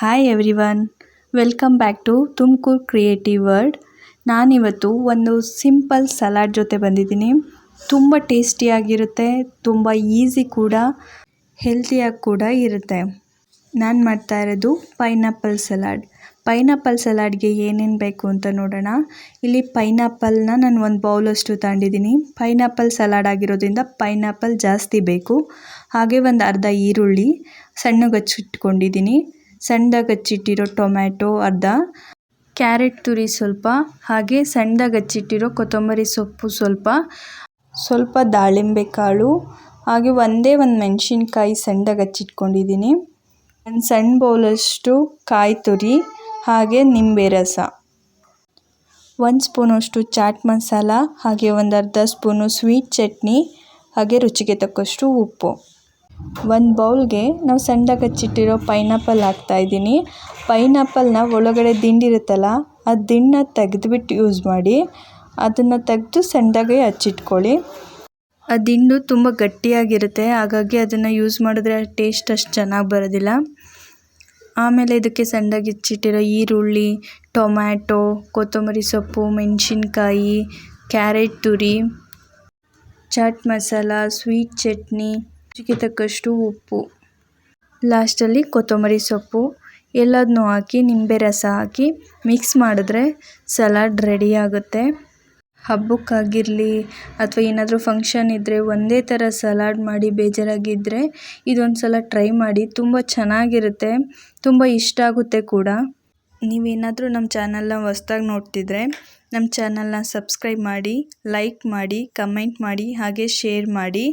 Hi everyone welcome back to Tumakuru creative world ನಾನಿವತ್ತು ಒಂದು simple salad ಜೊತೆ ಬಂದಿದ್ದೀನಿ. ತುಂಬ ಟೇಸ್ಟಿಯಾಗಿರುತ್ತೆ ತುಂಬ ಈಸಿ ಕೂಡ ಹೆಲ್ತಿಯಾಗಿ ಕೂಡ ಇರುತ್ತೆ. ನಾನು ಮಾಡ್ತಾ ಇರೋದು ಪೈನಾಪಲ್ ಸಲಾಡ್ ಪೈನಾಪಲ್ ಸಲಾಡ್ಗೆ ಏನೇನು ಬೇಕು ಅಂತ ನೋಡೋಣ. ಇಲ್ಲಿ ಪೈನಾಪಲ್ನ ನಾನು ಒಂದು ಬೌಲಷ್ಟು ತಗೊಂಡಿದ್ದೀನಿ. ಪೈನಾಪಲ್ ಸಲಾಡ್ ಆಗಿರೋದ್ರಿಂದ ಪೈನಾಪಲ್ ಜಾಸ್ತಿ ಬೇಕು. ಹಾಗೆ ಒಂದು ಅರ್ಧ ಈರುಳ್ಳಿ ಸಣ್ಣಗೆ ಹಚ್ಚಿಟ್ಕೊಂಡಿದ್ದೀನಿ. ಸಣ್ಣದಾಗಿ ಹಚ್ಚಿಟ್ಟಿರೋ ಟೊಮ್ಯಾಟೊ, ಅರ್ಧ. ಕ್ಯಾರೆಟ್ ತುರಿ ಸ್ವಲ್ಪ, ಹಾಗೆ ಸಣ್ಣದಾಗಿ ಹಚ್ಚಿಟ್ಟಿರೋ ಕೊತ್ತಂಬರಿ ಸೊಪ್ಪು ಸ್ವಲ್ಪ. ಸ್ವಲ್ಪ ದಾಳಿಂಬೆ ಕಾಳು, ಹಾಗೆ ಒಂದೇ ಒಂದು ಮೆಣಸಿನ್ಕಾಯಿ ಸಣ್ಣದಾಗಿ ಹಚ್ಚಿಟ್ಕೊಂಡಿದ್ದೀನಿ ಒಂದು ಸಣ್ಣ ಬೌಲಷ್ಟು ಕಾಯಿ ತುರಿ, ಹಾಗೆ ನಿಂಬೆ ರಸ. ಒಂದು ಸ್ಪೂನಷ್ಟು ಚಾಟ್ ಮಸಾಲ, ಹಾಗೆ ಒಂದು ಅರ್ಧ ಸ್ಪೂನು ಸ್ವೀಟ್ ಚಟ್ನಿ, ಹಾಗೆ ರುಚಿಗೆ ತಕ್ಕಷ್ಟು ಉಪ್ಪು. ಒಂದು ಬೌಲ್ಗೆ ನಾವು ಸಣ್ಣದಾಗಿ ಹಚ್ಚಿಟ್ಟಿರೋ ಪೈನಾಪಲ್ ಹಾಕ್ತಾಯಿದ್ದೀನಿ ಪೈನಾಪಲ್ನ ಒಳಗಡೆ ದಿಂಡಿರುತ್ತಲ್ಲ ಆ ದಿಂಡನ್ನ ತೆಗೆದುಬಿಟ್ಟು ಯೂಸ್ ಮಾಡಿ, ಅದನ್ನು ತೆಗೆದು ಸಣ್ಣದಾಗೆ ಹಚ್ಚಿಟ್ಕೊಳ್ಳಿ. ಆ ದಿಂಡು ತುಂಬ ಗಟ್ಟಿಯಾಗಿರುತ್ತೆ, ಹಾಗಾಗಿ ಅದನ್ನು ಯೂಸ್ ಮಾಡಿದ್ರೆ ಟೇಸ್ಟ್ ಅಷ್ಟು ಚೆನ್ನಾಗಿ ಬರೋದಿಲ್ಲ. ಆಮೇಲೆ ಇದಕ್ಕೆ ಸಣ್ಣದಾಗಿ ಹಚ್ಚಿಟ್ಟಿರೋ ಈರುಳ್ಳಿ, ಟೊಮ್ಯಾಟೊ, ಕೊತ್ತಂಬರಿ ಸೊಪ್ಪು, ಮೆಣಸಿನ್ಕಾಯಿ, ಕ್ಯಾರೆಟ್ ತುರಿ, ಚಾಟ್ ಮಸಾಲ, ಸ್ವೀಟ್ ಚಟ್ನಿ ರುಚಿಗೆ ತಕ್ಕಷ್ಟು ಉಪ್ಪು. ಲಾಸ್ಟಲ್ಲಿ ಕೊತ್ತಂಬರಿ ಸೊಪ್ಪು. ಎಲ್ಲದನ್ನೂ ಹಾಕಿ, ನಿಂಬೆ ರಸ ಹಾಕಿ ಮಿಕ್ಸ್ ಮಾಡಿದ್ರೆ ಸಲಾಡ್ ರೆಡಿ ಆಗುತ್ತೆ. ಹಬ್ಬಕ್ಕಾಗಿರಲಿ ಅಥವಾ ಏನಾದರೂ ಫಂಕ್ಷನ್ ಇದ್ದರೆ ಒಂದೇ ಥರ ಸಲಾಡ್ ಮಾಡಿ ಬೇಜಾರಾಗಿದ್ದರೆ ಇದೊಂದು ಸಲ ಟ್ರೈ ಮಾಡಿ, ತುಂಬ ಚೆನ್ನಾಗಿರುತ್ತೆ, ತುಂಬ ಇಷ್ಟ ಆಗುತ್ತೆ ಕೂಡ. ನೀವೇನಾದರೂ ನಮ್ಮ ಚಾನಲ್ನ ಹೊಸ್ದಾಗಿ ನೋಡ್ತಿದ್ರೆ ನಮ್ಮ ಚಾನಲ್ನ ಸಬ್ಸ್ಕ್ರೈಬ್ ಮಾಡಿ, ಲೈಕ್ ಮಾಡಿ, ಕಮೆಂಟ್ ಮಾಡಿ, ಹಾಗೆ ಶೇರ್ ಮಾಡಿ.